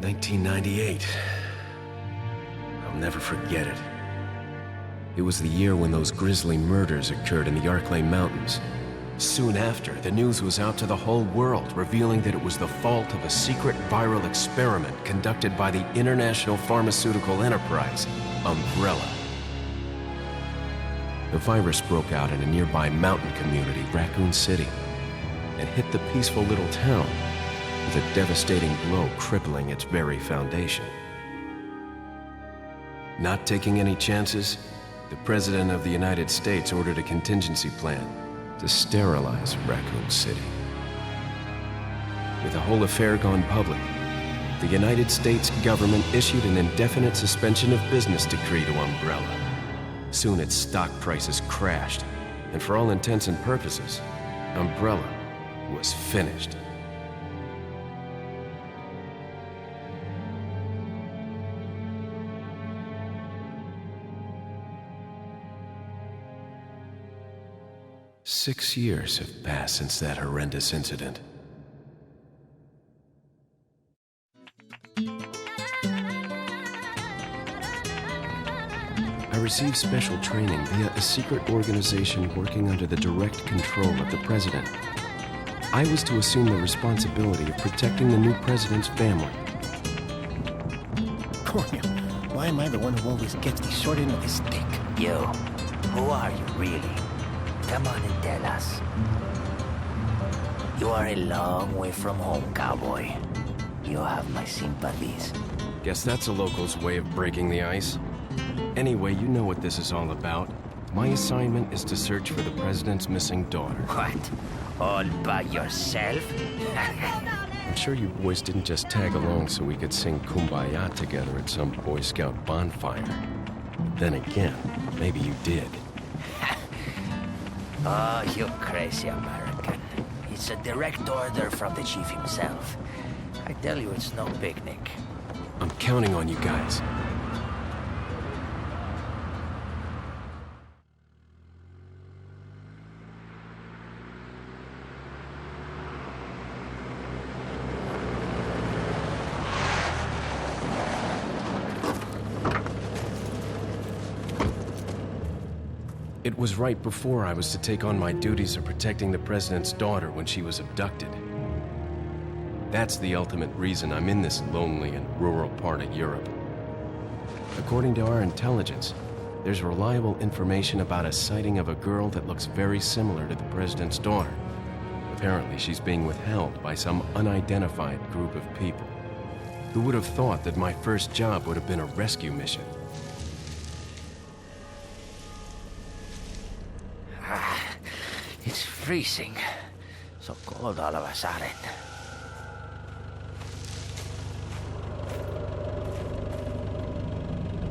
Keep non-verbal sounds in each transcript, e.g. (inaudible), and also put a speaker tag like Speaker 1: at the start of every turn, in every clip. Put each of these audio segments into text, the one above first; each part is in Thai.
Speaker 1: 1998. I'll never forget it. It was the year when those grisly murders occurred in the Arklay Mountains. Soon after, the news was out to the whole world, revealing that it was the fault of a secret viral experiment conducted by the international pharmaceutical enterprise, Umbrella. The virus broke out in a nearby mountain community, Raccoon City, and hit the peaceful little town with a devastating blow crippling its very foundation. Not taking any chances, the President of the United States ordered a contingency plan to sterilize Raccoon City. With the whole affair gone public, the United States government issued an indefinite suspension of business decree to Umbrella. Soon its stock prices crashed, and for all intents and purposes, Umbrella was finished. Six years have passed since that horrendous incident. I received special training via a secret organization working under the direct control of the president. I was to assume the responsibility of protecting the new president's family.
Speaker 2: Coño, why am I the one who always gets the short end of the stick?
Speaker 3: You, who are you really? Come on and tell us. You are a long way from home, cowboy. You have my sympathies.
Speaker 1: Guess that's a local's way of breaking the ice. Anyway, you know what this is all about. My assignment is to search for the president's missing daughter.
Speaker 3: What? All by yourself? (laughs)
Speaker 1: I'm sure you boys didn't just tag along so we could sing Kumbaya together at some Boy Scout bonfire. Then again, maybe you did.
Speaker 3: Ah, oh, you crazy American. It's a direct order from the chief himself. I tell you, it's no picnic.
Speaker 1: I'm counting on you guys. Was right before I was to take on my duties of protecting the president's daughter when she was abducted. That's the ultimate reason I'm in this lonely and rural part of Europe. According to our intelligence, there's reliable information about a sighting of a girl that looks very similar to the president's daughter. Apparently, she's being withheld by some unidentified group of people. Who would have thought that my first job would have been a rescue mission?
Speaker 3: Freezing. So cold all of a sudden.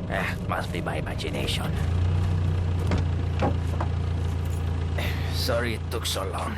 Speaker 3: Eh, must be my imagination. Sorry it took so long.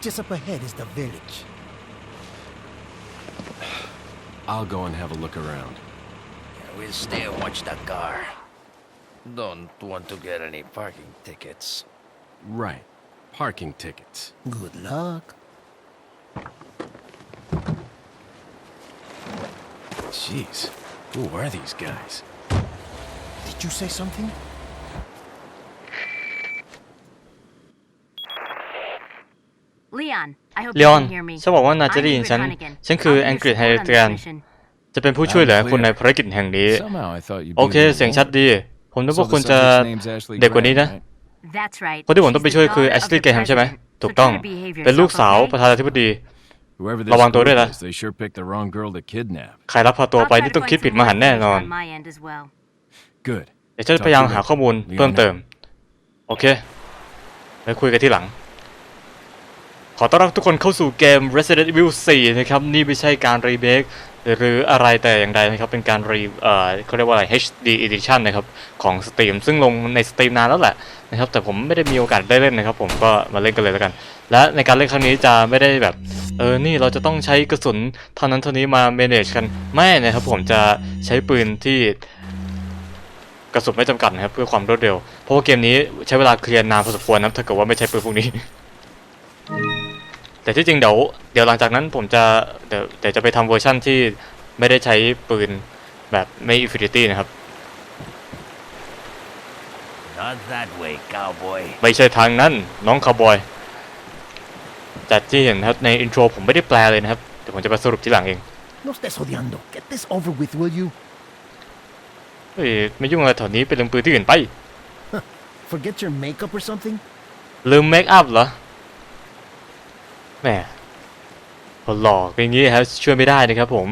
Speaker 2: Just up ahead is the village.
Speaker 1: I'll go and have a look around.
Speaker 3: We'll stay and watch the car. Don't want to get any parking tickets.
Speaker 1: Right. Parking tickets.
Speaker 2: Good luck.
Speaker 1: Jeez. Who are these guys?
Speaker 2: Did you say something?
Speaker 4: เล
Speaker 5: you
Speaker 4: ออน
Speaker 5: can hear me.
Speaker 4: ฉันบอกว่านายจะได้ยิน
Speaker 5: I'm
Speaker 4: ฉัน
Speaker 5: Ingrid Hunnigan.
Speaker 4: ฉันคือ
Speaker 5: I'll be
Speaker 4: แอง
Speaker 5: your
Speaker 4: กฤษไฮ
Speaker 5: support on
Speaker 4: เตรียน
Speaker 5: this mission.
Speaker 4: จะเป็นผู้ช่วยเหลือคุณในภารกิจแห่งนี้
Speaker 6: Somehow I thought you'd
Speaker 4: โอ
Speaker 6: be
Speaker 4: เค
Speaker 6: the
Speaker 4: เสียง
Speaker 6: lead.
Speaker 4: ชัดดี ผมนึก
Speaker 6: So
Speaker 4: ว่า
Speaker 6: the
Speaker 4: คุณจะ
Speaker 6: subject's name's Ashley
Speaker 4: เด็กกว่านี้
Speaker 6: Graham,
Speaker 4: นะ
Speaker 6: right?
Speaker 5: That's right.
Speaker 4: คนที่ผมต้องไปช่วยคือ
Speaker 5: She's the
Speaker 4: แอชลีย์
Speaker 5: daughter
Speaker 4: เก
Speaker 5: of
Speaker 4: แฮ
Speaker 5: the
Speaker 4: มใช่ไหม
Speaker 5: president.
Speaker 4: ถูก
Speaker 5: So
Speaker 4: ต้อง
Speaker 5: try to behave
Speaker 4: เป็นลูก
Speaker 5: yourself,
Speaker 4: สาว
Speaker 5: okay?
Speaker 4: ประธานาธิบดี
Speaker 6: Whoever this
Speaker 4: ระวังตัวด้วย
Speaker 6: group
Speaker 4: นะ
Speaker 6: is, they sure picked the wrong girl to kidnap.
Speaker 4: ใครรับพาตัว
Speaker 5: I'll
Speaker 4: ไป
Speaker 5: try
Speaker 4: นี่
Speaker 5: to
Speaker 4: ต้อง
Speaker 5: find
Speaker 4: คิด
Speaker 5: some
Speaker 4: ผิด
Speaker 5: more
Speaker 4: มาหันแน่นอน
Speaker 5: information on my end as well.
Speaker 6: Good.
Speaker 4: เดี๋ยวฉันจะพยายามหาข้อมูลเพิ่มเติม โอเค ไปคุยกันที่หลัง ขอต้อนรับทุกคนเข้าสู่เกม Resident Evil 4 นะครับ นี่ไม่ใช่การรีเมคหรืออะไรแต่อย่างใดนะครับ เป็นการรีเอ่อเขาเรียกว่าอะไร HD edition นะครับ ของ Steam ซึ่งลงใน Steam นานแล้วแหละนะครับ แต่ผมไม่ได้มีโอกาสได้เล่นนะครับ ผมก็มาเล่นกันเลยแล้วกัน และในการเล่นครั้งนี้จะไม่ได้แบบ เออ นี่เราจะต้องใช้กระสุนเท่านั้นเท่านี้มา manage กัน ไม่นะครับ ผมจะใช้ปืนที่กระสุนไม่จำกัดนะครับเพื่อความรวดเร็ว เพราะว่าเกมนี้ใช้เวลาเคลียร์นานพอสมควรนะครับถ้าเกิดว่าไม่ใช้ปืนพวกนี้ แต่ที่จริงเดี๋ยวเดี๋ยวหลังจากนั้นผมจะเดี๋ยวเดี๋ยวจะไปทำเวอร์ชั่นที่ไม่ได้ใช้ปืนแบบไม่ Infinity นะครับ
Speaker 3: Not that way, cowboy.
Speaker 4: ไม่ใช่ทางนั้นน้องคาวบอยจากที่เห็นนะครับในอินโทรผมไม่ได้แปลเลยนะครับเดี๋ยวผมจะไปสรุปทีหลังเอง
Speaker 2: No estés odiando. Get this over with, will you?
Speaker 4: เฮ้ยไม่ยุ่งอะไรแถวนี้ไปเรื่องปืนที่อื่นไป
Speaker 2: Forget your makeup or something?
Speaker 4: ลืมเมคอัพเหรอ แหมคนหลอกอย่างนี้ครับช่วยไม่ได้นะครับผม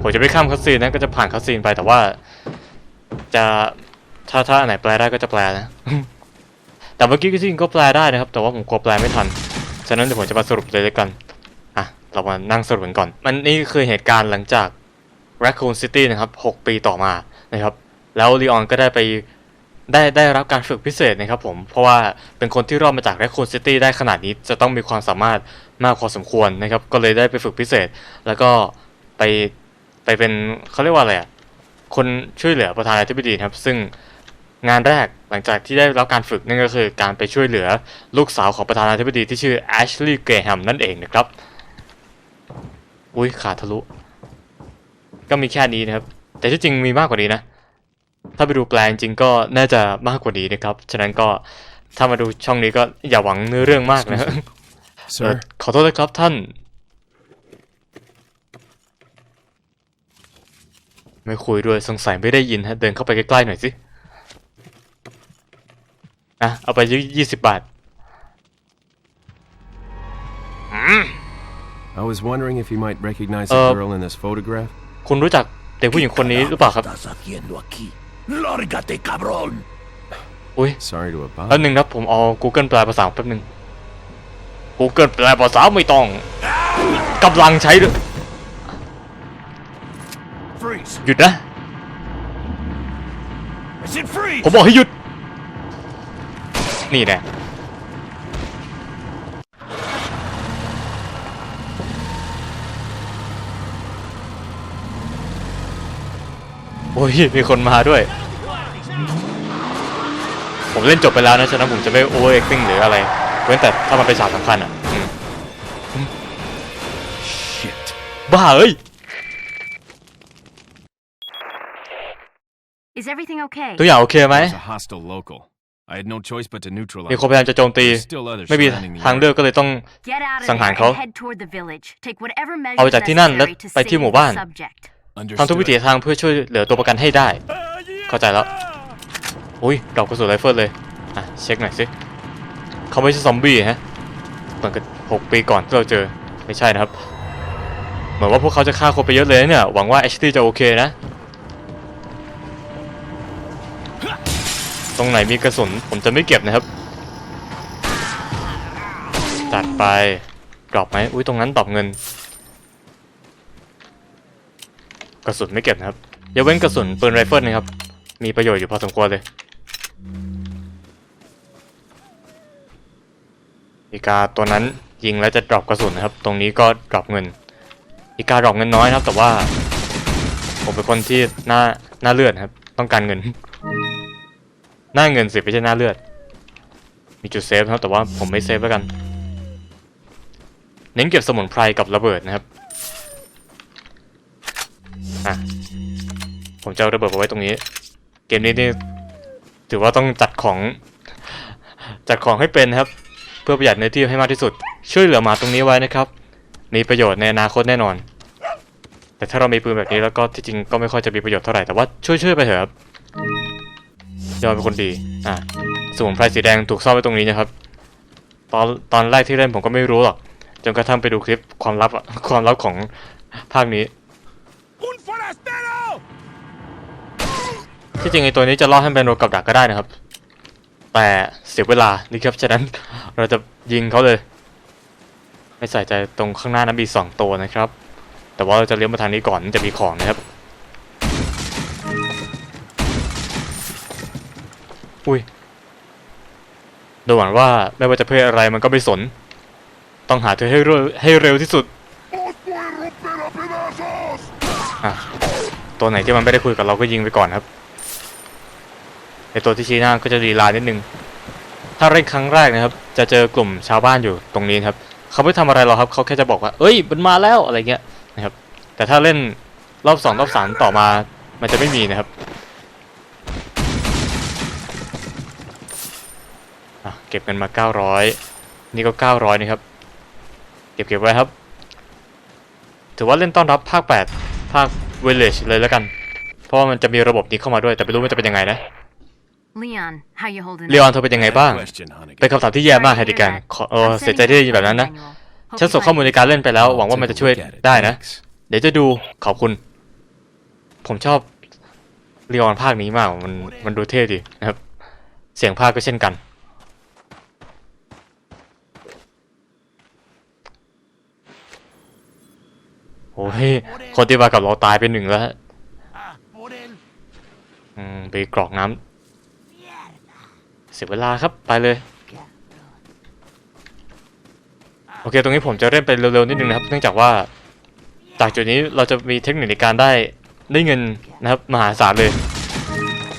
Speaker 4: ผมจะไม่ข้ามคัสซีนนะก็จะผ่านคัสซีนไปแต่ว่า จะถ้าถ้าอันไหนแปลได้ก็จะแปลนะ แต่เมื่อกี้ก็จริงก็แปลได้นะครับ แต่ว่าผมกลัวแปลไม่ทัน ฉะนั้นเดี๋ยวผมจะมาสรุปเลยแล้วกัน อะ เรามานั่งสรุปกันก่อน มันนี่คือเหตุการณ์หลังจาก Raccoon City นะครับ 6 ปีต่อมานะครับ แล้วลีออนก็ได้ไป ได้ได้รับการฝึกพิเศษนะครับผม เพราะว่าเป็นคนที่รอดมาจาก Raccoon City ได้ขนาดนี้จะต้องมีความสามารถมากพอสมควรนะครับ ก็เลยได้ไปฝึกพิเศษ แล้วก็ไปไปเป็นเขาเรียกว่าอะไรอะคนช่วยเหลือประธานาธิบดีครับ ซึ่งงานแรกหลังจากที่ได้รับการฝึกนั่นก็คือการไปช่วยเหลือลูกสาวของประธานาธิบดีที่ชื่อแอชลีย์เกรแฮมนั่นเองนะครับ อุ้ยขาทะลุ ก็มีแค่นี้นะครับ แต่ที่จริงมีมากกว่านี้นะ ถ้าไปดูแปลงจริงก็น่าจะมากกว่านี้นะครับ ฉะนั้นก็ถ้ามาดูช่องนี้ก็อย่าหวังเนื้อเรื่องมากนะเอ่อ
Speaker 6: Sir?
Speaker 4: ขอโทษนะครับท่าน ไม่คุยด้วยสงสัยไม่ได้ยินฮะ เดินเข้าไปใกล้ๆหน่อยสิอะเอาไปยี่สิบบาท
Speaker 1: I was wondering if you might recognize
Speaker 4: Uh,
Speaker 1: the girl in this photograph.
Speaker 4: คุณรู้จักเด็กผู้หญิงคนนี้หรือเปล่าครับ
Speaker 3: estás haciendo aquí? ¡Lárgate, cabrón!
Speaker 4: อุ้ย
Speaker 1: Sorry to have
Speaker 4: แป๊บ
Speaker 1: bothered.
Speaker 4: นึงนะผมเอา Google แปลภาษาแป๊บนึง Google แปลภาษาไม่ต้องกำลังใช้ด้วย
Speaker 3: Freeze!
Speaker 4: หยุดนะ
Speaker 3: I said freeze!
Speaker 4: ผมบอกให้หยุด นี่แน่ อ้ยมีคนมาด้วย ผมเล่นจบไปแล้วนะฉะนั้นผมจะไม่ over acting หรืออะไรเว้นแต่ถ้ามันเป็นฉากสำคัญอะอืม
Speaker 1: Shit.
Speaker 4: บ้าเอ้ย
Speaker 5: Is everything okay?
Speaker 4: ทุกอย่างโอเคไหม
Speaker 1: It's a hostile local. I had no choice but to
Speaker 4: มี
Speaker 1: neutralize.
Speaker 4: คนพยายามจะโจมตี
Speaker 1: There's still others
Speaker 4: ไม่มี
Speaker 1: surrounding the
Speaker 4: ทางเลือก
Speaker 1: area.
Speaker 4: ก็เลยต้อง
Speaker 5: Get out of
Speaker 4: สังหาร
Speaker 5: there
Speaker 4: เขา
Speaker 5: and head toward the village. Take whatever
Speaker 4: เอา
Speaker 5: measures
Speaker 4: จากที่นั่นแล้ว
Speaker 5: necessary to
Speaker 4: ไปที่
Speaker 5: save
Speaker 4: หมู่บ้าน
Speaker 5: the subject.
Speaker 4: ทำทุกวิถี
Speaker 1: Understood.
Speaker 4: ทางเพื่อช่วยเหลือตัวประกันให้ได้ เข้าใจแล้ว อุ้ยดอกกระสุนไรเฟิลเลย อะ เช็คหน่อยสิ เขาไม่ใช่ซอมบี้ฮะเหมือนกับหกปีก่อนที่เราเจอ ไม่ใช่นะครับ เหมือนว่าพวกเขาจะฆ่าคนไปเยอะเลยนะเนี่ย หวังว่า HD จะโอเคนะ ตรงไหนมีกระสุน ผมจะไม่เก็บนะครับ จัดไป ดรอปไหมอุ้ย ตรงนั้นดรอปเงิน กระสุนไม่เก็บนะครับยกเว้นกระสุนปืนไรเฟิลนะครับ มีประโยชน์อยู่พอสมควรเลยอีกาตัวนั้นยิงแล้วจะดรอปกระสุนนะครับ ตรงนี้ก็ดรอปเงินอีกาดรอปเงินน้อยนะครับ แต่ว่าผมเป็นคนที่หน้าหน้าเลือดครับ ต้องการเงิน หน้าเงินสิไม่ใช่หน้าเลือด มีจุดเซฟนะครับแต่ว่าผมไม่เซฟแล้วกัน เน้นเก็บสมุนไพรกับระเบิดนะครับ ผมจะเอาระเบิดมาไว้ตรงนี้ เกมนี้นี่ถือว่าต้องจัดของ จัดของให้เป็นครับ เพื่อประหยัดเนื้อที่ให้มากที่สุด ช่วยเหลือหมาตรงนี้ไว้นะครับ มีประโยชน์ในอนาคตแน่นอน แต่ถ้าเรามีปืนแบบนี้แล้วก็ที่จริงก็ไม่ค่อยจะมีประโยชน์เท่าไหร่แต่ว่าช่วยช่วยๆไปเถอะครับยอมเป็นคนดีอะสมุนไพรสีแดงถูกซ่อนไว้ตรงนี้นะครับ ตอนตอนแรกที่เล่นผมก็ไม่รู้หรอกจนกระทั่งไปดูคลิปความลับความลับของภาคนี้ ที่จริงไอตัวนี้จะล่อให้เป็นโรกับดักก็ได้นะครับ แต่เสียเวลานี่ครับฉะนั้นเราจะยิงเขาเลย ไม่ใส่ใจตรงข้างหน้านั้นมีสองตัวนะครับ แต่ว่าเราจะเลี้ยวมาทางนี้ก่อนจะมีของนะครับ อุ้ยดูเหมือนว่าไม่ว่าจะเพื่ออะไรมันก็ไม่สน ต้องหาเธอให้เร็วให้เร็วที่สุดตัวไหนที่มันไม่ได้คุยกับเราก็ยิงไปก่อนครับ ตัวที่ชี้หน้าก็จะดีลานิดนึง ถ้าเล่นครั้งแรกนะครับ จะเจอกลุ่มชาวบ้านอยู่ตรงนี้ครับ เขาไม่ทำอะไรหรอกครับเขาแค่จะบอกว่า เอ้ยมันมาแล้วอะไรเงี้ยนะครับ แต่ถ้าเล่นรอบสองรอบสามต่อมา มันจะไม่มีนะครับเก็บเงินมา 900 นี่ก็ 900 นะครับ เก็บเก็บไว้ครับ ถือว่าเล่นต้อนรับภาค 8 ภาค Village เลยแล้วกัน เพราะว่ามันจะมีระบบนี้เข้ามาด้วย แต่ไม่รู้มันจะเป็นยังไงนะ เลออนเธอเป็นยังไงบ้าง
Speaker 6: Question, Hunnigan.
Speaker 4: เป็นคำถามที่แย่มากแฮร์ริกันขอเออเสียใจที่ได้ยินแบบนั้นนะ ฉันส่งข้อมูลในการเล่นไปแล้ว หวังว่ามันจะช่วย
Speaker 6: Take a look at it.
Speaker 4: ได้นะ
Speaker 6: Thanks.
Speaker 4: เดี๋ยวจะดู ขอบคุณ ผมชอบเรียอนภาคนี้มาก มัน มันดูเท่ดีนะครับ เสียงภาคก็เช่นกัน โอ้ย คนที่มากับเราตายไปหนึ่งแล้วฮะอืม ไปกรอกน้ำ เสียเวลาครับไปเลย โอเค ตรงนี้ผมจะเล่นไปเร็วๆนิดนึงนะครับ เนื่องจากว่าจากจุดนี้เราจะมีเทคนิคในการได้ได้เงินนะครับมหาศาลเลย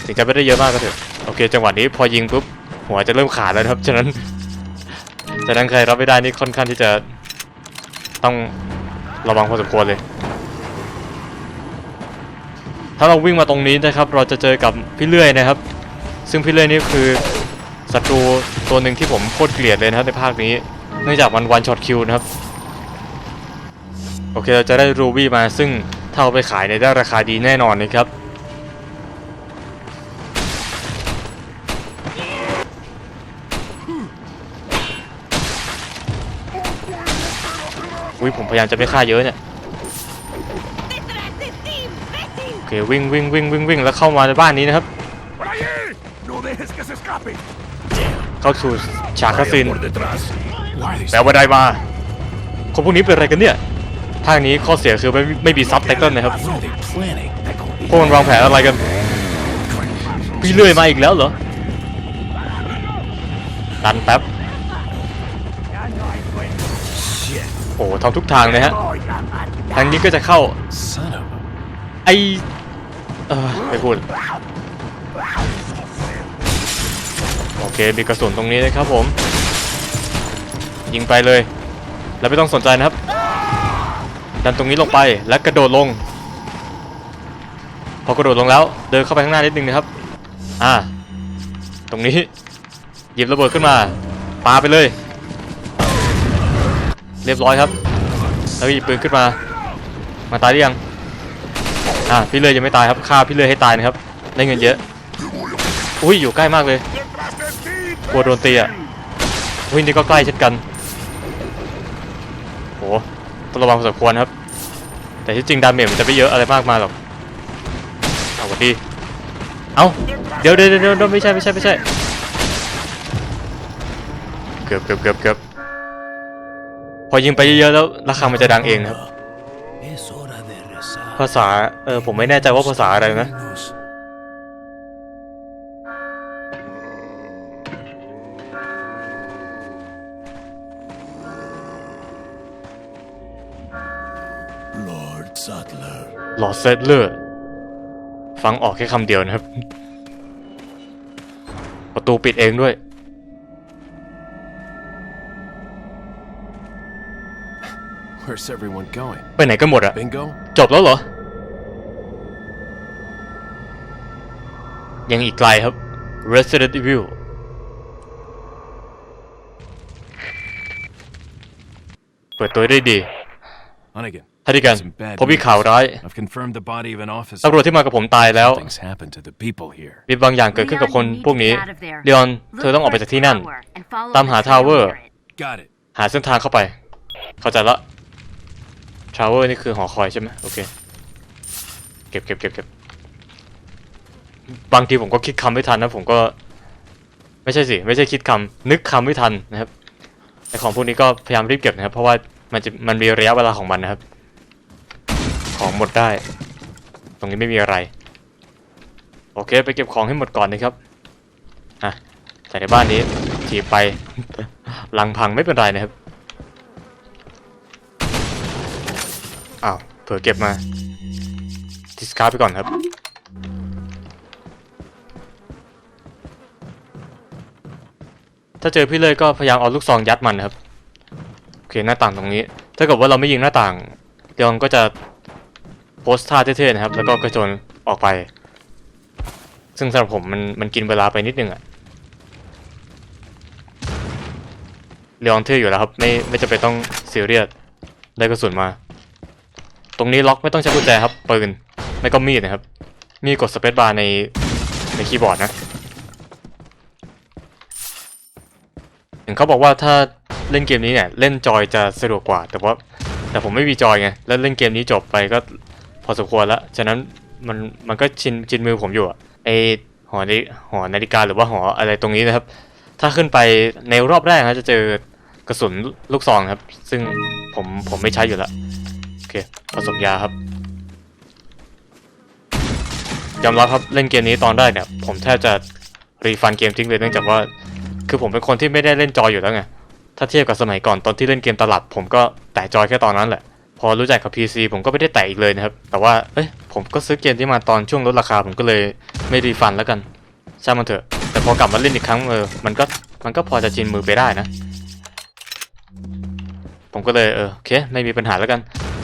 Speaker 4: ถึงจะไม่ได้เยอะมากก็เถอะโอเค จังหวะนี้พอยิงปุ๊บหัวจะเริ่มขาดแล้วนะครับฉะนั้นฉะนั้นใครรับไม่ได้นี่ค่อนข้างที่จะต้องระวังพอสมควรเลย ถ้าเราวิ่งมาตรงนี้นะครับ เราจะเจอกับพี่เลื่อยนะครับ ซึ่งพี่เลื่อยนี่คือ ศัตรูตัวหนึ่งที่ผมโคตรเกลียดเลยนะครับในภาคนี้ เนื่องจากมันวันช็อตคิวนะครับ โอเคเราจะได้รูบี้มาซึ่งถ้าเอาไปขายเนี่ยได้ราคาดีแน่นอนนะครับ อุ้ยผมพยายามจะไม่ฆ่าเยอะเนี่ยโอเควิ่งวิ่งวิ่งวิ่งวิ่งแล้วเข้ามาในบ้านนี้นะครับ เข้าสู่ฉากคาสิน
Speaker 6: Why are they
Speaker 4: แปลว่าได้มาคนพวกนี้เป็นอะไรกันเนี่ยภาคนี้ข้อเสียคือไม่ไม่มีซับไตเติลนะครับ
Speaker 6: What are they planning?
Speaker 4: พวกมันวางแผนอะไรกัน พี่เลื่อยมาอีกแล้วเหรอดันแป๊บโอ้โหทำทุกทางเลยฮะ ทางนี้ก็จะเข้า
Speaker 6: Son of a...
Speaker 4: ไอเออไม่พูด โอเคมีกระสุนตรงนี้นะครับผม ยิงไปเลย แล้วไม่ต้องสนใจนะครับ ดันตรงนี้ลงไปแล้วกระโดดลง พอกระโดดลงแล้ว เดินเข้าไปข้างหน้านิดนึงนะครับ อ่า ตรงนี้ หยิบระเบิดขึ้นมาปาไปเลย เรียบร้อยครับ แล้วหยิบปืนขึ้นมา มาตายหรือยังอ่าพี่เลยยังไม่ตายครับฆ่าพี่เลยให้ตายนะครับได้เงินเยอะ อุ้ยอยู่ใกล้มากเลย กลัวโดนตีอะอุ้ยนี่ก็ใกล้เช่นกันโหต้องระวังพอสมควรครับ แต่ที่จริงดาเมจมันจะไม่เยอะอะไรมากมายหรอกเอาวัสดีเอาเดี๋ยวเดี๋ยวเดี๋ยวไม่ใช่ไม่ใช่ไม่ใช่เกือบเกือบเกือบเกือบพอยิงไปเยอะๆแล้วราคามันจะดังเองครับ ภาษาเออผมไม่แน่ใจว่าภาษาอะไรนะ ลอดเซตเลอร์ฟังออกแค่คำเดียวนะครับ ประตูปิดเองด้วย
Speaker 6: Where's everyone going?
Speaker 4: ไปไหนกันหมดอะ
Speaker 6: Bingo?
Speaker 4: จบแล้วเหรอ ยังอีกไกลครับ Resident Evil เปิดตัวได้ดี
Speaker 6: Hunnigan,
Speaker 4: ถ้าดีกัน
Speaker 6: some bad
Speaker 4: ผมมีข่าวร้าย
Speaker 6: I've confirmed the body of an officer.
Speaker 4: ตำรวจที่มากับผมตายแล้ว
Speaker 6: Things happened to the people here.
Speaker 4: มีบางอย่างเกิดขึ้นกับคนพวกนี้เดออนเธอต้องออกไปจากที่นั่น ตามหาทาวเวอร์
Speaker 6: Got it.
Speaker 4: หาเส้นทางเข้าไป เข้าใจละทาวเวอร์นี่คือหอคอยใช่ไหมโอเค เก็บเก็บเก็บเก็บบางทีผมก็คิดคำไม่ทันนะผมก็ ไม่ใช่สิ ไม่ใช่คิดคำนึกคำไม่ทันนะครับไอของพวกนี้ก็พยายามรีบเก็บนะครับ เพราะว่ามันจะมันมีระยะเวลาของมันนะครับ ของหมดได้ ตรงนี้ไม่มีอะไร โอเค ไปเก็บของให้หมดก่อนนะครับอะใส่ในบ้านนี้ถีบไปลังพังไม่เป็นไรนะครับอ้าวเผื่อเก็บมาดิสคาร์ไปก่อนครับถ้าเจอพี่เลยก็พยายามเอาลูกซองยัดมันนะครับโอเคหน้าต่างตรงนี้ ถ้าเกิดว่าเราไม่ยิงหน้าต่างเดี๋ยวก็จะ โพสท่าเท่ๆนะครับ แล้วก็กระโจนออกไป ซึ่งสำหรับผมมันมันกินเวลาไปนิดนึงอะเรียงเท่อยู่แล้วครับ ไม่ไม่จะเป็นต้องซีเรียสได้กระสุนมา ตรงนี้ล็อกไม่ต้องใช้กุญแจครับปืนไม่ก็มีดนะครับ มีกดสเปซบาร์ในในคีย์บอร์ดนะเห็นเขาบอกว่าถ้าเล่นเกมนี้เนี่ย เล่นจอยจะสะดวกกว่า แต่ว่าแต่ผมไม่มีจอยไง แล้วเล่นเกมนี้จบไปก็ อสมควรแล้วฉะนั้นมันมันก็ชินชินมือผมอยู่อะไอหอนาฬิหอนาฬิกาหรือว่าหออะไรตรงนี้นะครับ ถ้าขึ้นไปในรอบแรกนะจะเจอกระสุนลูกซองครับ ซึ่งผมผมไม่ใช้อยู่แล้วโอเคผสมยาครับยอมรับครับเล่นเกมนี้ตอนแรกเนี่ย ผมแทบจะรีฟันเกมทิ้งเลยเนื่องจากว่า คือผมเป็นคนที่ไม่ได้เล่นจอยอยู่แล้วไงถ้าเทียบกับสมัยก่อนตอนที่เล่นเกมตลับ ผมก็แตะจอยแค่ตอนนั้นแหละ พอรู้จักกับ PC ผมก็ไม่ได้แตะอีกเลยนะครับ แต่ว่า เอ้ย ผมก็ซื้อเกมที่มาตอนช่วงลดราคา ผมก็เลยไม่รีฟันแล้วกันช่างมันเถอะ แต่พอกลับมาเล่นอีกครั้งเออ มันก็ มันก็พอจะชินมือไปได้นะ ผมก็เลยเออโอเค ไม่มีปัญหาแล้วกัน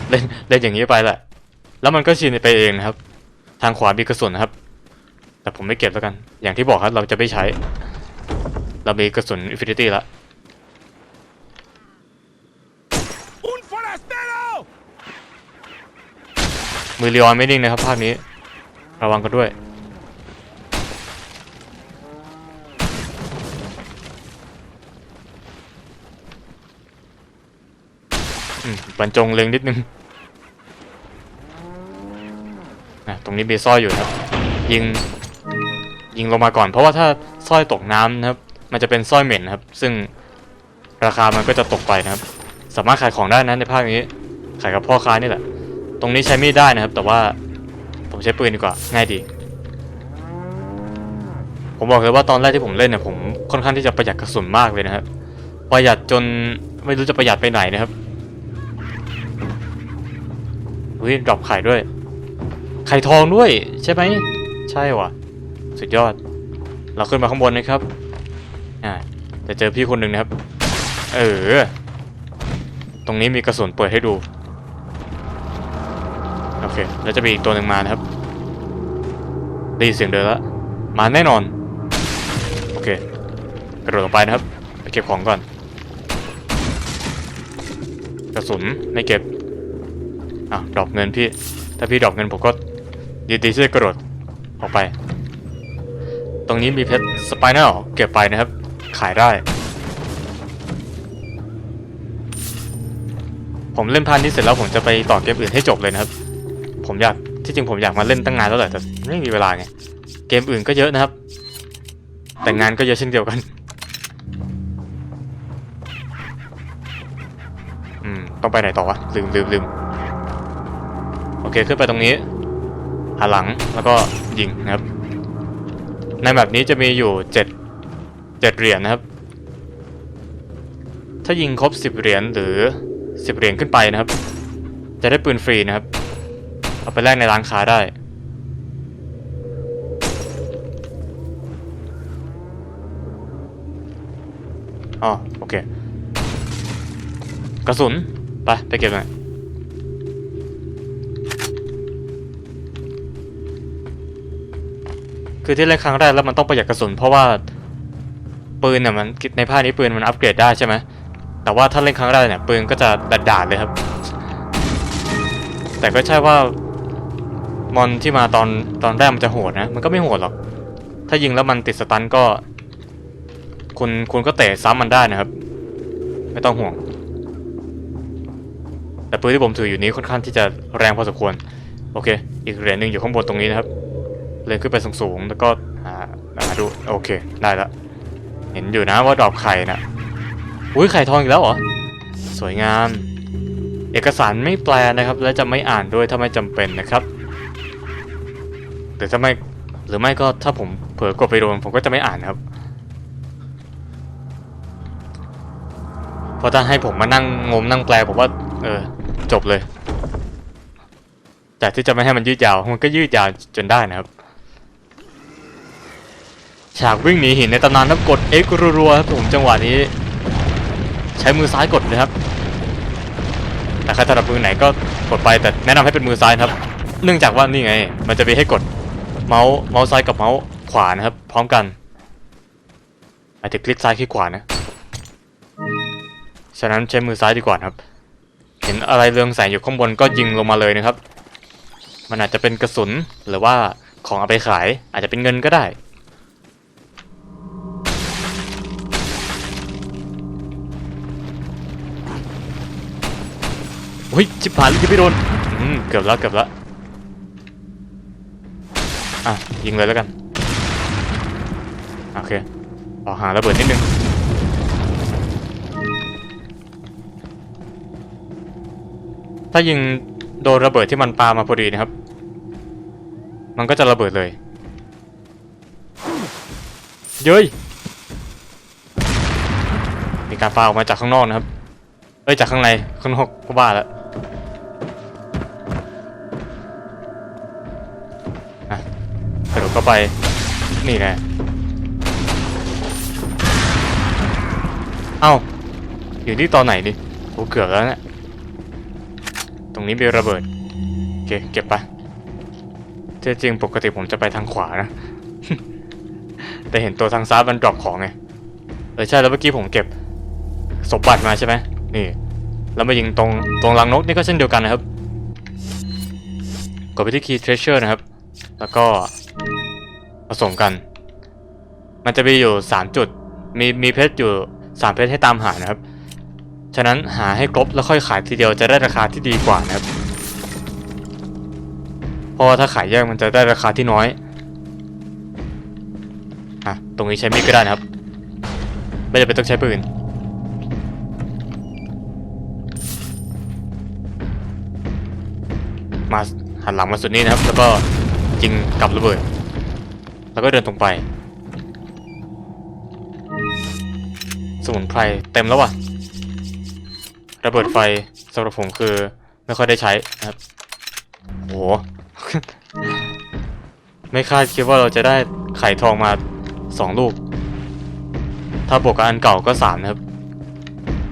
Speaker 4: เล่น เล่นอย่างนี้ไปแหละ แล้วมันก็ชินไปเองนะครับ ทางขวามีกระสุนนะครับ แต่ผมไม่เก็บแล้วกัน อย่างที่บอกครับ เราจะไม่ใช้ เรามีกระสุนอินฟินิตี้แล้ว มือเรียอนไม่นิ่งนะครับภาคนี้ ระวังกันด้วย อืมบรรจงเล็งนิดนึงนะตรงนี้มีสร้อยอยู่ครับ ยิง ยิงลงมาก่อน เพราะว่าถ้าสร้อยตกน้ำนะครับ มันจะเป็นสร้อยเหม็นนะครับ ซึ่งราคามันก็จะตกไปนะครับ สามารถขายของได้นะในภาคนี้ ขายกับพ่อค้านี่แหละ ตรงนี้ใช้มีดได้นะครับ แต่ว่าผมใช้ปืนดีกว่าง่ายดี ผมบอกเลยว่าตอนแรกที่ผมเล่นเนี่ยผมค่อนข้างที่จะประหยัดกระสุนมากเลยนะครับ ประหยัดจนไม่รู้จะประหยัดไปไหนนะครับอุ้ยดรอปไข่ด้วย ไข่ทองด้วย ใช่ไหมใช่ว่ะ สุดยอด เราขึ้นมาข้างบนนะครับอ่าจะเจอพี่คนหนึ่งนะครับ เออ ตรงนี้มีกระสุนเปิดให้ดู โอเค แล้วจะมีอีกตัวหนึ่งมานะครับได้ยินเสียงเดินแล้ว มาแน่นอน โอเคกระโดดลงไปนะครับ ไปเก็บของก่อน กระสุนไม่เก็บ อะดรอปเงินพี่ ถ้าพี่ดรอปเงินผมก็ยินดีที่จะกระโดดออกไป ตรงนี้มีเพชรสไปเนอร์เก็บไปนะครับ ขายได้ผมเล่นพาร์ทนี้เสร็จแล้วผมจะไปต่อเกมอื่นให้จบเลยนะครับ ผมอยากที่จริงผมอยากมาเล่นตั้งนานแล้วแหละแต่ไม่มีเวลาไงเกมอื่นก็เยอะนะครับ แต่งานก็เยอะเช่นเดียวกันอืมต้องไปไหนต่อวะลืมลืมลืมโอเคขึ้นไปตรงนี้หันหลังแล้วก็ยิงนะครับ ในแบบนี้จะมีอยู่เจ็ดเจ็ดเหรียญนะครับ ถ้ายิงครบสิบเหรียญหรือสิบเหรียญขึ้นไปนะครับ จะได้ปืนฟรีนะครับ เอาไปแลกในร้านค้าได้ อ๋อโอเค กระสุน ไป ไปเก็บหน่อยคือที่เล่นครั้งแรกแล้วมันต้องประหยัดกระสุนเพราะว่าปืนเนี่ยมันในภาคนี้ปืนมันอัปเกรดได้ใช่ไหมแต่ว่าถ้าเล่นครั้งแรกเนี่ยปืนก็จะดัดดาดๆเลยครับ แต่ก็ใช่ว่า มอนที่มาตอนตอนแรกมันจะโหดนะ มันก็ไม่โหดหรอก ถ้ายิงแล้วมันติดสตันก็ คุณคุณก็เตะซ้ำมันได้นะครับ ไม่ต้องห่วง แต่ปืนที่ผมถืออยู่นี้ค่อนข้างที่จะแรงพอสมควร โอเค อีกเหรียญหนึ่งอยู่ข้างบนตรงนี้นะครับเลื่อนขึ้นไปสูงๆ แล้วก็หาหาดู โอเค ได้แล้วเห็นอยู่นะว่าดรอปไข่นะอุ้ยไข่ทองอีกแล้วเหรอ สวยงาม เอกสารไม่แปลนะครับ และจะไม่อ่านด้วยถ้าไม่จำเป็นนะครับ หรือถ้าไม่หรือไม่ก็ถ้าผมเผลอกดไปโดนผมก็จะไม่อ่านครับ เพราะถ้าให้ผมมานั่งงมนั่งแปลผมว่า เออ จบเลย แต่ที่จะไม่ให้มันยืดยาวมันก็ยืดยาวจนได้นะครับ ฉากวิ่งหนีหินในตำนานครับกด X รัวๆครับผมจังหวะนี้ ใช้มือซ้ายกดนะครับ แต่ใครถนัดมือไหนก็กดไปแต่แนะนำให้เป็นมือซ้ายครับ เนื่องจากว่านี่ไง มันจะมีให้กด เมาส์เมาส์ซ้ายกับเมาส์ขวานะครับ พร้อมกันอาจจะคลิกซ้ายคลิกขวานะ ฉะนั้นใช้มือซ้ายดีกว่าครับ เห็นอะไรเรืองแสงอยู่ข้างบนก็ยิงลงมาเลยนะครับ มันอาจจะเป็นกระสุนหรือว่าของเอาไปขาย อาจจะเป็นเงินก็ได้อุ้ยชิบหายเลยยิงไม่โดน อืม เกือบแล้วเกือบแล้ว อะ ยิงเลยแล้วกัน โอเคขอหาระเบิดนิดนึง ถ้ายิงโดนระเบิดที่มันปามาพอดีนะครับ มันก็จะระเบิดเลย เย้ย มีการปาออกมาจากข้างนอกนะครับเอ้ยจากข้างในข้างนอกก็บ้าแล้ว กระโดดเข้าไป นี่แน่เอ้า อยู่ที่ตอนไหนดิโอ้เกือบแล้วเนี่ยตรงนี้มีระเบิด โอเค เก็บไปที่จริงปกติผมจะไปทางขวานะ แต่เห็นตัวทางซ้ายมันดรอปของไงเออใช่แล้วเมื่อกี้ผมเก็บสมบัติมาใช่ไหมนี่ แล้วมายิงตรงตรงรังนกนี่ก็เช่นเดียวกันนะครับ กดไปที่ key treasure นะครับ แล้วก็ สมกัน มันจะมีอยู่3จุด มีมีเพชรอยู่3เพชรให้ตามหานะครับ ฉะนั้นหาให้ครบแล้วค่อยขายทีเดียวจะได้ราคาที่ดีกว่านะครับ เพราะถ้าขายแยกมันจะได้ราคาที่น้อยอะตรงนี้ใช้มีดก็ได้นะครับ ไม่จำเป็นต้องใช้ปืนมาหันหลังมาสุดนี้นะครับ แล้วก็ยิงกับระเบิด แล้วก็เดินตรงไป สมุนไพรเต็มแล้วว่ะ ระเบิดไฟสำหรับผมคือ ไม่ค่อยได้ใช้นะครับโห ไม่คาดคิดว่าเราจะได้ไข่ทองมาสองลูก ถ้าบวกกับอันเก่าก็สามนะครับ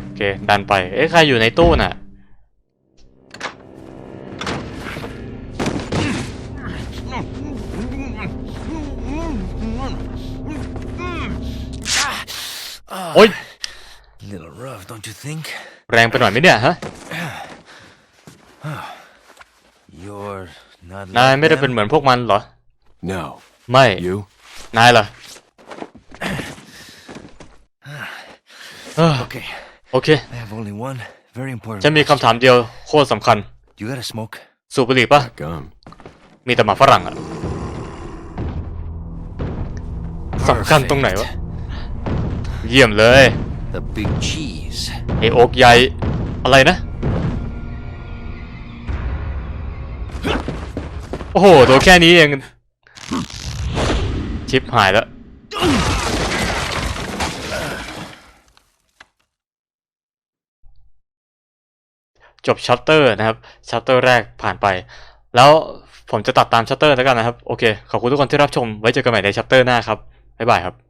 Speaker 4: โอเค ดันไป เอ๊ะ ใครอยู่ในตู้น่ะ โอ๊ย
Speaker 3: Little rough, don't you think?
Speaker 4: แรงไปหน่อยไหมเนี่ยฮะ
Speaker 3: You're not
Speaker 4: นาย
Speaker 3: like
Speaker 4: ไม่ได้
Speaker 3: them?
Speaker 4: เป็นเหมือนพวกมันเหรอ
Speaker 1: No.
Speaker 4: ไม่
Speaker 1: You?
Speaker 4: นายเหรอเอ้อ
Speaker 3: Okay,
Speaker 4: โอเค
Speaker 3: I have only one very important
Speaker 4: ฉันมีคำถามเดียวโคตรสำคัญ
Speaker 3: question. You gotta smoke?
Speaker 4: สูบบุหรี่ปะ
Speaker 1: Gum.
Speaker 4: มีแต่หมาฝรั่งอะสำคัญตรงไหนวะ เยี่ยมเลย
Speaker 3: The big cheese.
Speaker 4: ไอโอ๊กใหญ่ อะไรนะ โอ้โห ตัวแค่นี้เอง ชิปหายแล้วจบชัปเตอร์นะครับชัปเตอร์แรกผ่านไป แล้วผมจะตัดตามชัปเตอร์แล้วกันนะครับ โอเค ขอบคุณทุกคนที่รับชมไว้เจอกันใหม่ในชัปเตอร์หน้าครับ บ๊ายบายครับ